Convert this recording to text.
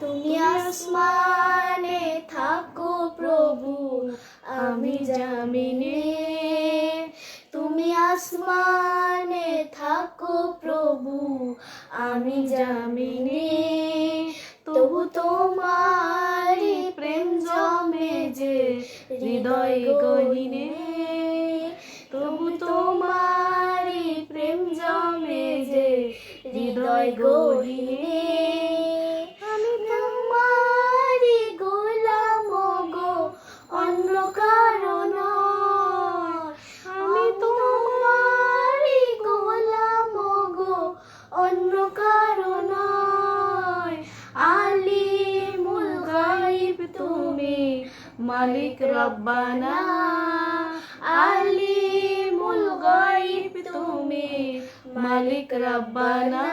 তুমি আসমানে থাকো প্রভু আমি জামিনে। তুমি আসমানে থাকো প্রভু আমি জামিনে। তবু তোমারি প্রেম জমে যে হৃদয় গহিনে। তবু তোমারি প্রেম জমে যে হৃদয় গহিনে। মালিক রব্বানা আলিমুল গাইব তুমি মালিক রব্বানা।